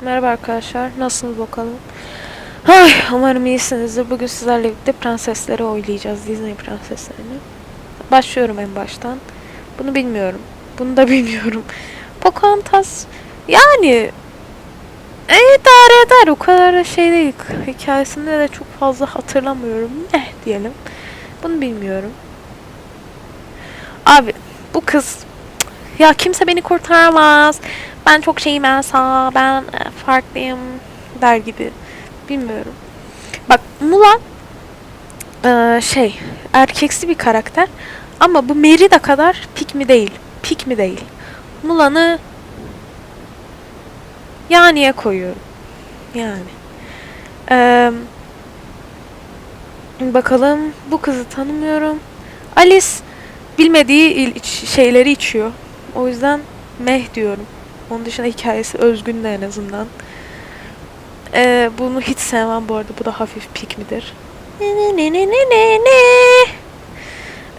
Merhaba arkadaşlar. Nasılsınız bakalım? Ay, umarım iyisinizdir. Bugün sizlerle birlikte prensesleri oylayacağız. Disney prenseslerini. Başlıyorum en baştan. Bunu bilmiyorum. Bunu da bilmiyorum. Pocahontas yani e, idare eder. O kadar da şey değil. Hikayesinde de çok fazla hatırlamıyorum. Eh diyelim. Bunu bilmiyorum. Abi bu kız ya kimse beni kurtaramaz. Ben çok şeyim Elsa. Ben e, farklıyım der gibi. Bilmiyorum. Bak Mulan e, şey erkeksi bir karakter ama bu Merida kadar pik mi değil. Pik mi değil. Mulan'ı yaniye koyuyorum. Yani. Eee bakalım bu kızı tanımıyorum. Alice bilmediği şeyleri içiyor. O yüzden meh diyorum. Onun dışında hikayesi özgün de en azından. Ee, bunu hiç sevmem bu arada. Bu da hafif pik midir? Ne ne ne ne ne ne.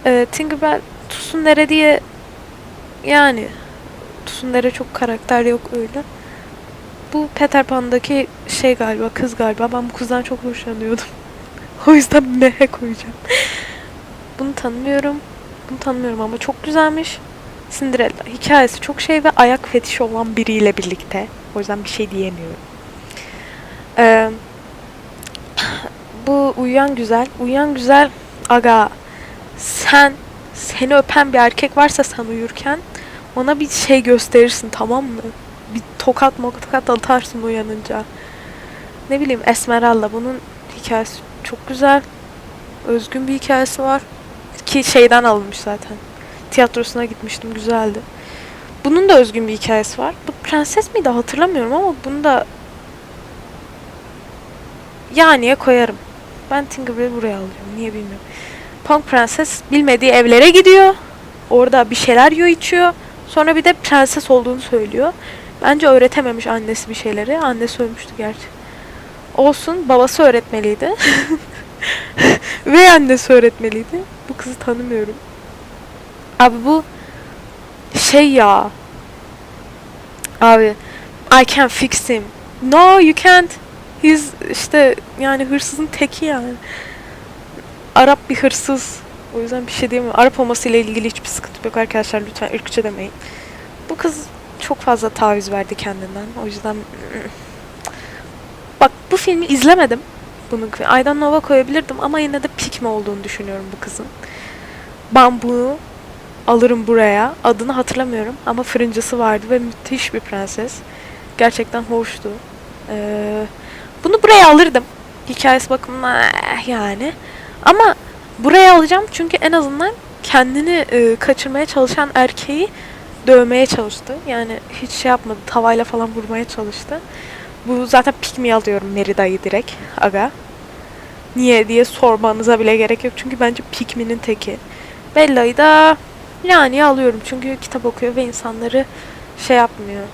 Ee, Tinkerbell Tsundere diye yani Tsundere çok karakter yok öyle. Bu Peter Pan'daki şey galiba kız galiba. Ben bu kızdan çok hoşlanıyordum. o yüzden mehe koyacağım. Bunu tanımıyorum. Bunu tanımıyorum ama çok güzelmiş. Cinderella hikayesi çok şey ve ayak fetişi olan biriyle birlikte. O yüzden bir şey diyemiyorum. Ee, bu uyuyan güzel. Uyuyan güzel aga sen seni öpen bir erkek varsa sen uyurken ona bir şey gösterirsin tamam mı? Bir tokat mokat atarsın uyanınca. Ne bileyim Esmeralda bunun hikayesi çok güzel. Özgün bir hikayesi var. Ki şeyden alınmış zaten tiyatrosuna gitmiştim güzeldi. Bunun da özgün bir hikayesi var. Bu prenses miydi hatırlamıyorum ama bunu da yaniye koyarım. Ben Tinkerbell'i buraya alıyorum. Niye bilmiyorum. Punk Prenses bilmediği evlere gidiyor. Orada bir şeyler yiyor içiyor. Sonra bir de prenses olduğunu söylüyor. Bence öğretememiş annesi bir şeyleri. Annesi ölmüştü gerçi. Olsun babası öğretmeliydi. Ve annesi öğretmeliydi. Bu kızı tanımıyorum. Abi bu şey ya. Abi I can fix him. No you can't. He's işte yani hırsızın teki yani. Arap bir hırsız. O yüzden bir şey diyemem. Arap olmasıyla ilgili hiçbir sıkıntı yok arkadaşlar. Lütfen ırkçı demeyin. Bu kız çok fazla taviz verdi kendinden. O yüzden bak bu filmi izlemedim. Bunu Aydan Nova koyabilirdim ama yine de pikme olduğunu düşünüyorum bu kızın. Ben alırım buraya. Adını hatırlamıyorum ama fırıncısı vardı ve müthiş bir prenses. Gerçekten hoştu. Ee, bunu buraya alırdım. Hikayesi bakımından eh, yani. Ama buraya alacağım çünkü en azından kendini e, kaçırmaya çalışan erkeği dövmeye çalıştı. Yani hiç şey yapmadı. Tavayla falan vurmaya çalıştı. Bu zaten pikmi alıyorum Merida'yı direkt. Aga. Niye diye sormanıza bile gerek yok. Çünkü bence pikminin teki. Bella'yı da yani alıyorum çünkü kitap okuyor ve insanları şey yapmıyor.